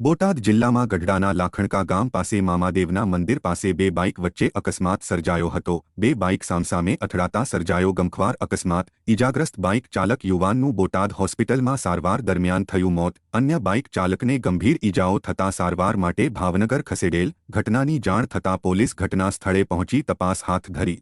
બોટાદ જિલ્લામાં ગઢડાના લાખણકા ગામ પાસે મામાદેવના મંદિર પાસે બે બાઇક વચ્ચે અકસ્માત સર્જાયો હતો. બે બાઇક સામસામે અથડાતા સર્જાયો. ગમખ્વાર અકસ્માત. ઇજાગ્રસ્ત બાઇક ચાલક યુવાનનું બોટાદ હોસ્પિટલમાં સારવાર દરમિયાન થયું મોત. અન્ય બાઇક ચાલકને ગંભીર ઇજાઓ થતા સારવાર માટે ભાવનગર ખસેડેલ ઘટનાની જાણ થતાં પોલીસ ઘટના સ્થળે પહોંચી તપાસ હાથ ધરી.